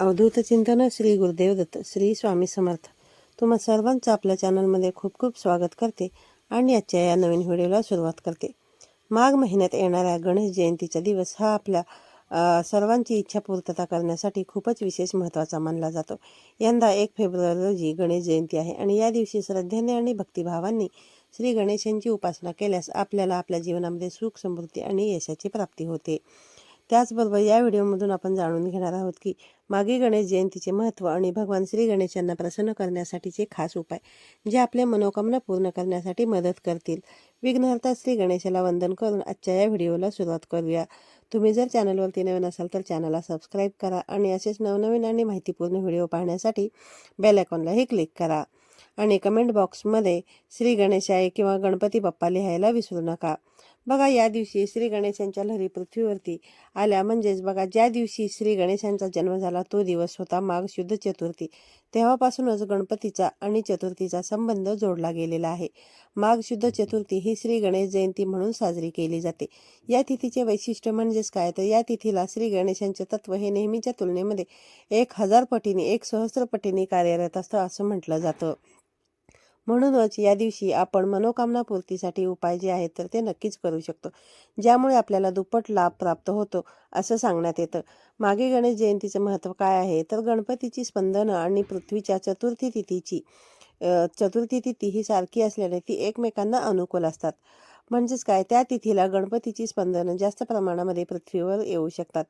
अवधूत चिंतन श्री गुरुदेव दत्त श्री स्वामी समर्थ. तुम्हा सर्वांचं आपल्या चॅनलमध्ये खूप खूप स्वागत करते आणि आजच्या या नवीन व्हिडिओला सुरुवात करते. माघ महिन्यात येणाऱ्या गणेश जयंतीचा दिवस हा आपल्या सर्वांची इच्छा पूर्तता करण्यासाठी खूपच विशेष महत्त्वाचा मानला जातो. यंदा एक फेब्रुवारी रोजी गणेश जयंती आहे आणि या दिवशी श्रद्धेने आणि भक्तिभावांनी श्री गणेशांची उपासना केल्यास आपल्याला आपल्या जीवनामध्ये सुख समृद्धी आणि यशाची प्राप्ती होते. त्याचबरोबर या व्हिडिओमधून आपण जाणून घेणार आहोत की मागे गणेश जयंतीचे महत्त्व आणि भगवान श्री गणेशांना प्रसन्न करण्यासाठीचे खास उपाय जे आपल्या मनोकामना पूर्ण करण्यासाठी मदत करतील. विघ्नहर्ता श्री गणेशाला वंदन करून आजच्या या व्हिडिओला सुरुवात करूया. तुम्ही जर चॅनलवरती नवीन असाल तर चॅनलला सबस्क्राईब करा आणि असेच नवनवीन आणि माहितीपूर्ण व्हिडिओ पाहण्यासाठी बेल आयकॉनलाही क्लिक करा. आणि कमेंट बॉक्समध्ये श्री गणेशाय किंवा गणपती बाप्पा लिहायला विसरू नका. बघा या दिवशी श्री गणेशांच्या लहरी पृथ्वीवरती आल्या. म्हणजेच बघा ज्या दिवशी श्री गणेशांचा जन्म झाला तो दिवस होता माघ शुद्ध चतुर्थी. तेव्हापासूनच गणपतीचा आणि चतुर्थीचा संबंध जोडला गेलेला आहे. माघ शुद्ध चतुर्थी ही श्री गणेश जयंती म्हणून साजरी केली जाते. या तिथीचे वैशिष्ट्य म्हणजेच काय? तर या तिथीला श्री गणेशांचे तत्व हे नेहमीच्या तुलनेमध्ये एक हजार पटीने एक सहस्र पटीने कार्यरत असतं असं म्हटलं जातं. म्हणूनच या दिवशी आपण मनोकामना पूर्तीसाठी उपाय जे आहेत तर ते नक्कीच करू शकतो. ज्यामुळे आपल्याला दुप्पट लाभ प्राप्त होतो असं सांगण्यात येतं. मागे गणेश जयंतीचं महत्त्व काय आहे? तर गणपतीची स्पंदनं आणि पृथ्वीच्या चतुर्थी तिथीची चतुर्थी तिथी ही सारखी असल्याने ती एकमेकांना अनुकूल असतात. म्हणजेच काय? त्या तिथीला गणपतीची स्पंदनं जास्त प्रमाणामध्ये पृथ्वीवर येऊ शकतात.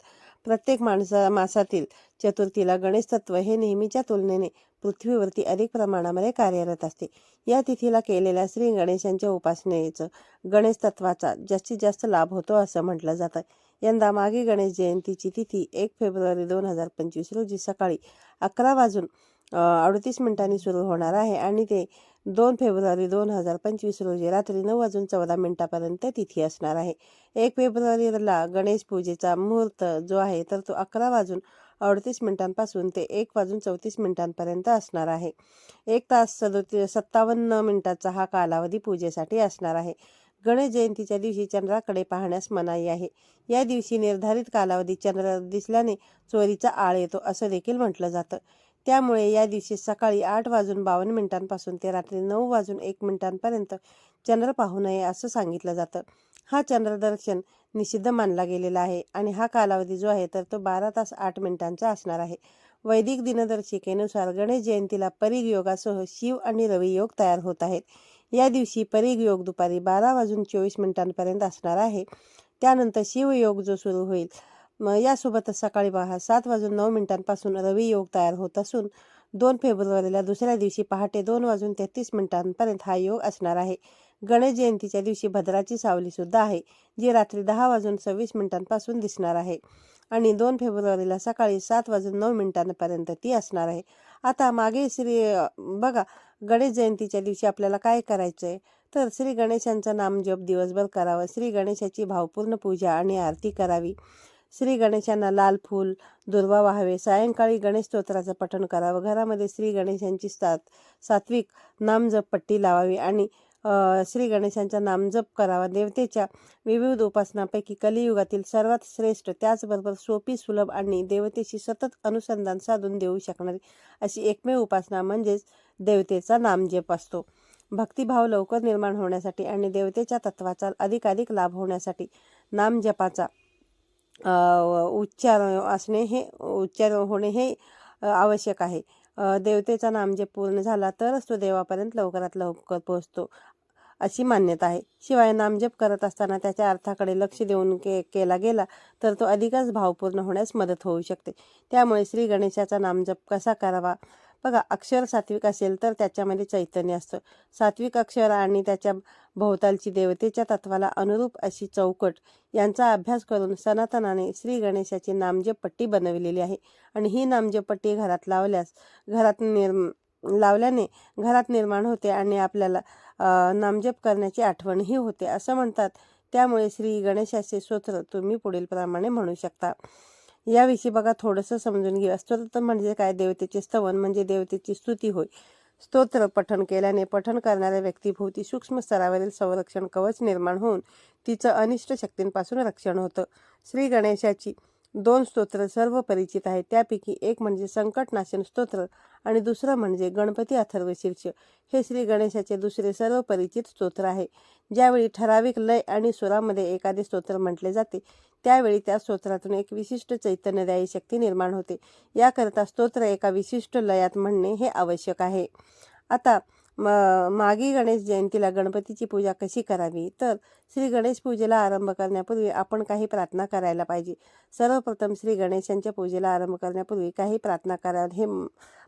प्रत्येक माणसा मासातील चतुर्थीला गणेश तत्व हे नेहमीच्या तुलनेने पृथ्वीवरती अधिक प्रमाणामध्ये कार्यरत असते. या तिथीला केलेल्या श्री गणेशांच्या उपासनेचं गणेश तत्वाचा जास्तीत जास्त लाभ होतो असं म्हटलं जातं. यंदा मागे गणेश जयंतीची तिथी एक फेब्रुवारी दोन हजार पंचवीस रोजी सकाळी अकरा वाजून अडतीस मिनिटांनी सुरू होणार आहे आणि ते दोन फेब्रुवारी दोन हजार पंचवीस रोजी रात्री नऊ वाजून चौदा मिनिटापर्यंत तिथी असणार आहे. एक फेब्रुवारीला गणेश पूजेचा मुहूर्त जो आहे तर तो अकरा वाजून अडतीस मिनिटांपासून ते एक वाजून चौतीस मिनिटांपर्यंत असणार आहे. एक तास सदोती सत्तावन्न मिनिटाचा हा कालावधी पूजेसाठी असणार आहे. गणेश जयंतीच्या दिवशी चंद्राकडे पाहण्यास मनाई आहे. या दिवशी निर्धारित कालावधी चंद्र दिसल्याने चोरीचा आळ येतो असं देखील म्हटलं जातं. त्यामुळे या दिवशी सकाळी आठ वाजून बावन्न मिनिटांपासून ते रात्री नऊ वाजून एक मिनिटांपर्यंत चंद्र पाहू नये असं सांगितलं जातं. हा चंद्रदर्शन निषिद्ध मानला गेलेला आहे आणि हा कालावधी जो आहे तर तो बारा तास आठ मिनिटांचा असणार आहे. वैदिक दिनदर्शिकेनुसार गणेश जयंतीला परीग योगासह शिव आणि रवी योग तयार होत आहेत. या दिवशी परीग योग दुपारी बारा वाजून चोवीस मिनिटांपर्यंत असणार आहे. त्यानंतर शिवयोग जो सुरू होईल यासोबतच सकाळी पहा सात वाजून नऊ मिनिटांपासून रवी योग तयार होत असून दोन फेब्रुवारीला दुसऱ्या दिवशी पहाटे दोन वाजून तेहतीस मिनिटांपर्यंत हा योग असणार आहे. गणेश जयंतीच्या दिवशी भद्राची सावली सुद्धा आहे जी रात्री दहा वाजून सव्वीस मिनिटांपासून दिसणार आहे आणि दोन फेब्रुवारीला सकाळी सात वाजून नऊ मिनिटांपर्यंत ती असणार आहे. आता मागे श्री बघा गणेश जयंतीच्या दिवशी आपल्याला काय करायचं आहे तर श्री गणेशांचं नामजप दिवसभर करावं. श्री गणेशाची भावपूर्ण पूजा आणि आरती करावी. श्री गणेशांना लाल फूल दुर्वा व्हावे सायंकाळी गणेश स्तोत्राचं पठण करावं. घरामध्ये श्री गणेशांची सात सात्विक नामजप पट्टी लावावी आणि श्री गणेशांचा नामजप करावा. देवतेच्या विविध उपासनापैकी कलियुगातील सर्वात श्रेष्ठ त्याचबरोबर सोपी सुलभ आणि देवतेशी सतत अनुसंधान साधून देऊ शकणारी अशी एकमेव उपासना म्हणजेच देवतेचा नामजप असतो. भक्तिभाव लवकर निर्माण होण्यासाठी आणि देवतेच्या तत्वाचा अधिकाधिक लाभ होण्यासाठी नामजपाचा उच्चार असणे हे उच्चार होणे हे आवश्यक आहे. देवतेचा देवतेचा नामजप पूर्ण झाला तरच तो देवापर्यंत लवकरात लवकर पोहोचतो अशी मान्यता आहे. शिवाय नामजप करत असताना त्याच्या अर्थाकडे लक्ष देऊन के केला गेला तर तो अधिकच भावपूर्ण होण्यास मदत होऊ शकते. त्यामुळे श्री गणेशाचा नामजप कसा करावा? बघा अक्षर सात्विक असेल तर त्याच्यामध्ये चैतन्य असतं. सात्विक अक्षर आणि त्याच्या भोवतालची देवतेच्या तत्वाला अनुरूप अशी चौकट. यांचा अभ्यास करून सनातनाने श्री गणेशाची नामजपट्टी बनविलेली आहे. आणि ही नामजेपट्टी घरात लावल्यास घरात निर्म लावल्याने घरात निर्माण होते आणि आपल्याला नामजप करण्याची आठवणही होते असं म्हणतात. त्यामुळे श्री गणेशाचे स्तोत्र तुम्ही पुढील प्रमाणे म्हणू शकता. याविषयी बघा थोडंसं समजून घेऊया. स्तोत्र म्हणजे काय? देवतेचे स्तवन म्हणजे देवतेची स्तुती होय. स्तोत्र पठण केल्याने पठण करणाऱ्या व्यक्तीभोवती सूक्ष्म स्तरावरील संरक्षण कवच निर्माण होऊन तिचं अनिष्ट शक्तींपासून रक्षण होतं. श्री गणेशाची दोन स्तोत्र सर्व परिचित आहेत. त्यापैकी एक म्हणजे संकटनाशन स्तोत्र आणि दुसरं म्हणजे गणपती अथर्व शीर्ष. हे श्री गणेशाचे दुसरे सर्व परिचित स्तोत्र आहे. ज्यावेळी ठराविक लय आणि सुरामध्ये एखादे स्तोत्र म्हटले जाते त्यावेळी त्या स्तोत्रातून एक विशिष्ट चैतन्यदायी शक्ती निर्माण होते. याकरता स्तोत्र एका विशिष्ट लयात म्हणणे हे आवश्यक आहे. आता म मागी गणेश जयंतीला गणपतीची पूजा कशी करावी? तर श्री गणेश पूजेला आरंभ करण्यापूर्वी आपण काही प्रार्थना करायला पाहिजे. सर्वप्रथम श्री गणेशांच्या पूजेला आरंभ करण्यापूर्वी काही प्रार्थना करावं हे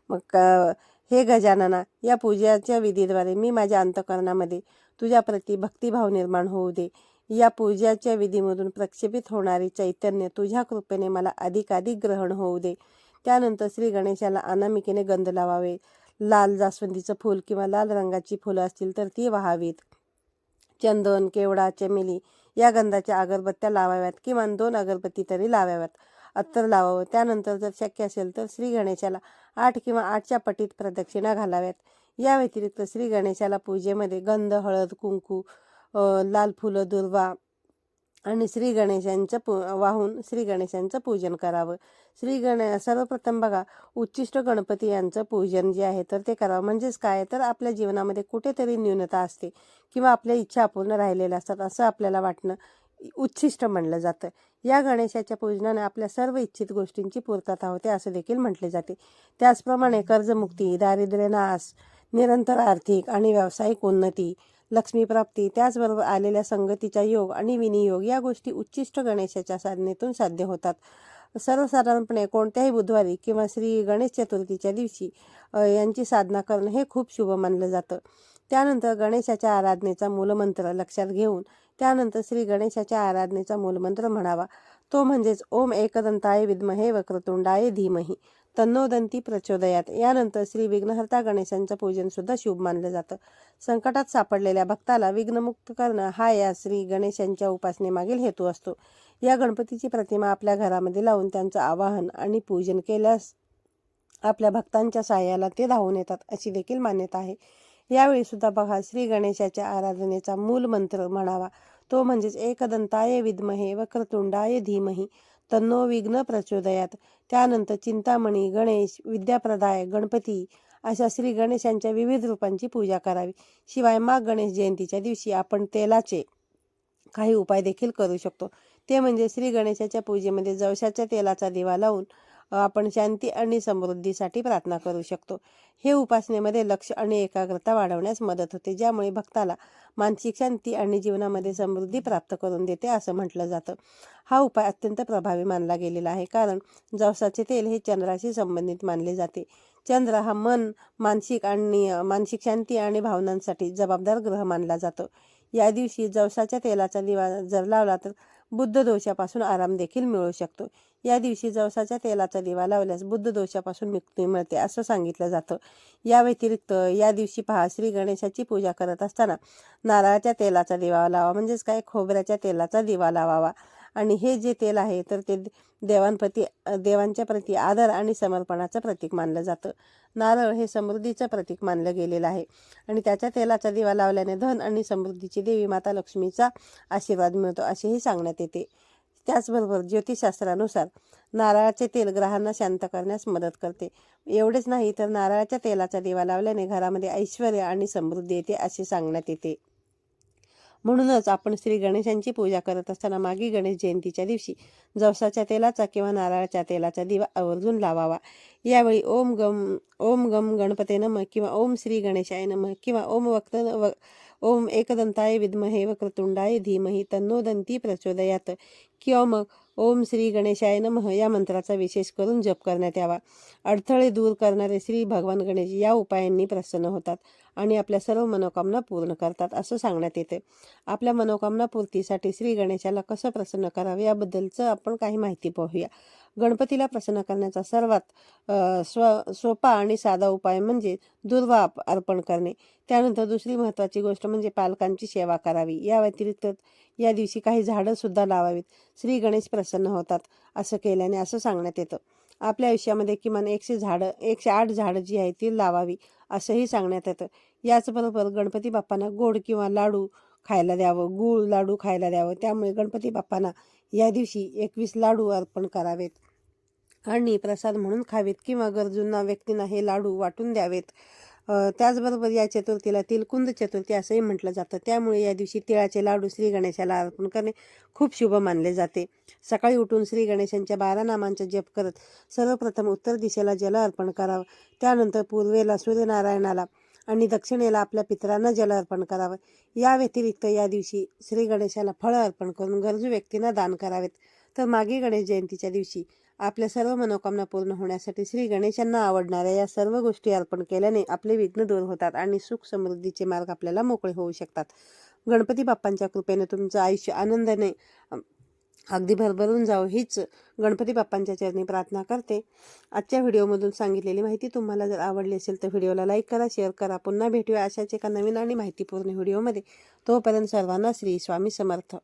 मग क- हे गजानना या पूजेच्या विधीद्वारे मी माझ्या अंतकरणामध्ये तुझ्याप्रती भक्तिभाव निर्माण होऊ दे. या पूजाच्या विधीमधून प्रक्षेपित होणारे चैतन्य तुझ्या कृपेने मला अधिकाधिक ग्रहण होऊ दे. त्यानंतर श्री गणेशाला अनामिकेने गंध लावावे. लाल जास्वंदीचं फूल किंवा लाल रंगाची फुलं असतील तर ती वाहावीत. चंदन केवडा चमेली या गंधाच्या अगरबत्त्या लावाव्यात किमान दोन अगरबत्ती तरी लावाव्यात. अत्तर लावावं. त्यानंतर जर शक्य असेल तर श्री गणेशाला आठ किंवा आठच्या पटीत प्रदक्षिणा घालाव्यात. या व्यतिरिक्त श्री गणेशाला पूजेमध्ये गंध हळद कुंकू लाल फुलं दुर्वा आणि श्री गणेशांचं पू वाहून श्री गणेशांचं पूजन करावं. श्री गण सर्वप्रथम बघा उच्चिष्ट गणपती यांचं पूजन जे आहे तर ते करावं. म्हणजेच काय तर आपल्या जीवनामध्ये कुठेतरी न्यूनता असते किंवा आपल्या इच्छा अपूर्ण राहिलेल्या असतात असं आपल्याला वाटणं उच्छिष्ट म्हणलं जातं. या गणेशाच्या पूजनाने आपल्या सर्व इच्छित गोष्टींची पूर्तता होते असं देखील म्हटले जाते. त्याचप्रमाणे कर्जमुक्ती दारिद्र्यनाश निरंतर आर्थिक आणि व्यावसायिक उन्नती लक्ष्मीप्राप्ती त्याचबरोबर आलेल्या संगतीचा योग आणि विनियोग या गोष्टी उच्चिष्ट गणेशाच्या साधनेतून साध्य होतात. सर्वसाधारणपणे कोणत्याही बुधवारी किंवा श्री गणेश चतुर्थीच्या दिवशी यांची साधना करणं हे खूप शुभ मानलं जातं. त्यानंतर गणेशाच्या आराधनेचा मूलमंत्र लक्षात घेऊन त्यानंतर श्री गणेशाच्या आराधनेचा मूलमंत्र म्हणावा. तो म्हणजेच ओम एकदंताय विद्महे वक्रतुंडाय धीमही. तन्नोदंती प्रचोदयात. यानंतर श्री विघ्नहर्ता गणेशांचं पूजन सुद्धा शुभ मानलं जातं. संकटात सापडलेल्या भक्ताला विघ्नमुक्त करणं हा या श्री गणेशांच्या उपासनेमागील हेतू असतो. या गणपतीची प्रतिमा आपल्या घरामध्ये लावून त्यांचं आवाहन आणि पूजन केल्यास आपल्या भक्तांच्या सहाय्याला ते धावून येतात अशी देखील मान्यता आहे. यावेळी सुद्धा बघा श्री गणेशाच्या आराधनेचा मूल मंत्र म्हणावा. तो म्हणजेच एकदंताय विद्महे वक्रतुंडाय धीमही. तन्नो विघ्न प्रचोदयात. त्यानंतर चिंतामणी गणेश विद्याप्रदाय गणपती अशा श्री गणेशांच्या विविध रूपांची पूजा करावी. शिवाय माघ गणेश जयंतीच्या दिवशी आपण तेलाचे काही उपाय देखील करू शकतो. ते म्हणजे श्री गणेशाच्या पूजेमध्ये जवशाच्या तेलाचा दिवा लावून आपण शांती आणि समृद्धीसाठी प्रार्थना करू शकतो. हे उपासनेमध्ये लक्ष आणि एकाग्रता वाढवण्यास मदत होते ज्यामुळे भक्ताला मानसिक शांती आणि जीवनामध्ये समृद्धी प्राप्त करून देते असं म्हटलं जातं. हा उपाय अत्यंत प्रभावी मानला गेलेला आहे कारण जवसाचे तेल हे चंद्राशी संबंधित मानले जाते. चंद्र हा मन मानसिक आणि मानसिक शांती आणि भावनांसाठी जबाबदार ग्रह मानला जातो. या दिवशी जवसाच्या तेलाचा दिवा जर लावला तर बुद्ध दोषापासून आराम देखील मिळू शकतो. या दिवशी जवसाच्या तेलाचा दिवा लावल्यास बुद्ध दोषापासून मुक्ती मिळते असं सांगितलं जातं. या व्यतिरिक्त या दिवशी पहा श्री गणेशाची पूजा करत असताना नारळाच्या तेलाचा दिवा लावा म्हणजेच काय? खोबऱ्याच्या तेलाचा दिवा लावावा. आणि हे जे तेल आहे तर ते देवांप्रती देवांच्या प्रती आदर आणि समर्पणाचं प्रतीक मानलं जातं. नारळ हे समृद्धीचं प्रतीक मानलं गेलेलं आहे. आणि त्याच्या तेलाचा दिवा लावल्याने धन आणि समृद्धीची देवी माता लक्ष्मीचा आशीर्वाद मिळतो असेही सांगण्यात येते. त्याचबरोबर ज्योतिषशास्त्रानुसार नारळाचे तेल ग्रहांना शांत करण्यास मदत करते. एवढेच नाही तर नारळाच्या तेलाचा दिवा लावल्याने घरामध्ये ऐश्वर आणि समृद्धी येते असे सांगण्यात येते. म्हणूनच आपण श्री गणेशांची पूजा करत असताना मागी गणेश जयंतीच्या दिवशी जवसाच्या तेलाचा किंवा नारळाच्या तेलाचा दिवा आवर्जून लावावा. यावेळी ओम गम ओम गम गणपते नम किंवा ओम श्री गणेशाय नम किंवा ओम वक्त व ओम एकदंताय विद्महे वक्रतुंडाय धीमही तन्नोदंती प्रचोदयात. किंवा मग ओम श्री गणेशाय नमः. या मंत्राचा विशेष करून जप करण्यात यावा. अडथळे दूर करणारे श्री भगवान गणेश या उपायांनी प्रसन्न होतात आणि आपल्या सर्व मनोकामना पूर्ण करतात असं सांगण्यात येते. आपल्या मनोकामना पूर्तीसाठी श्री गणेशाला कसं प्रसन्न करावे याबद्दलचं आपण काही माहिती पाहूया. गणपतीला प्रसन्न करण्याचा सर्वात स्व सोपा आणि साधा उपाय म्हणजे दुर्वा अर्पण करणे. त्यानंतर दुसरी महत्त्वाची गोष्ट म्हणजे पालकांची सेवा करावी. या व्यतिरिक्त या दिवशी काही झाडंसुद्धा लावावीत. श्री गणेश प्रसन्न होतात असं केल्याने असं सांगण्यात येतं. आपल्या आयुष्यामध्ये किमान एकशे झाडं एकशे आठ झाडं जी आहेत ती लावावी असंही सांगण्यात येतं. याचबरोबर गणपती बाप्पांना गोड किंवा लाडू खायला द्यावं गूळ लाडू खायला द्यावं. त्यामुळे गणपती बाप्पांना या दिवशी एकवीस लाडू अर्पण करावेत आणि प्रसाद म्हणून खावेत किंवा गरजूंना व्यक्तींना हे लाडू वाटून द्यावेत. त्याचबरोबर या चतुर्थीला तिलकुंद चतुर्थी असंही म्हटलं जातं. त्यामुळे या दिवशी तिळाचे लाडू श्री गणेशाला अर्पण करणे खूप शुभ मानले जाते. सकाळी उठून श्री गणेशांच्या बारा नामांचा जप करत सर्वप्रथम उत्तर दिशेला जल अर्पण करावं. त्यानंतर पूर्वेला सूर्यनारायणाला आणि दक्षिणेला आपल्या पितरांना जल अर्पण करावं. या व्यतिरिक्त या दिवशी श्री गणेशाला फळं अर्पण करून गरजू व्यक्तींना दान करावेत. तर मागे गणेश जयंतीच्या दिवशी आपल्या सर्व मनोकामना पूर्ण होण्यासाठी श्री गणेशांना आवडणाऱ्या या सर्व गोष्टी अर्पण केल्याने आपले विघ्न दूर होतात आणि सुख समृद्धीचे मार्ग आपल्याला मोकळे होऊ शकतात. गणपती बाप्पांच्या कृपेने तुमचं आयुष्य आनंदाने अगदी भरभरून जावं हीच गणपती बाप्पांच्या चरणी प्रार्थना करते. आजच्या व्हिडिओमधून सांगितलेली माहिती तुम्हाला जर आवडली असेल तर व्हिडिओला लाईक करा शेअर करा. पुन्हा भेटूया अशाच एका नवीन आणि माहितीपूर्ण व्हिडिओमध्ये. तोपर्यंत सर्वांना श्री स्वामी समर्थ.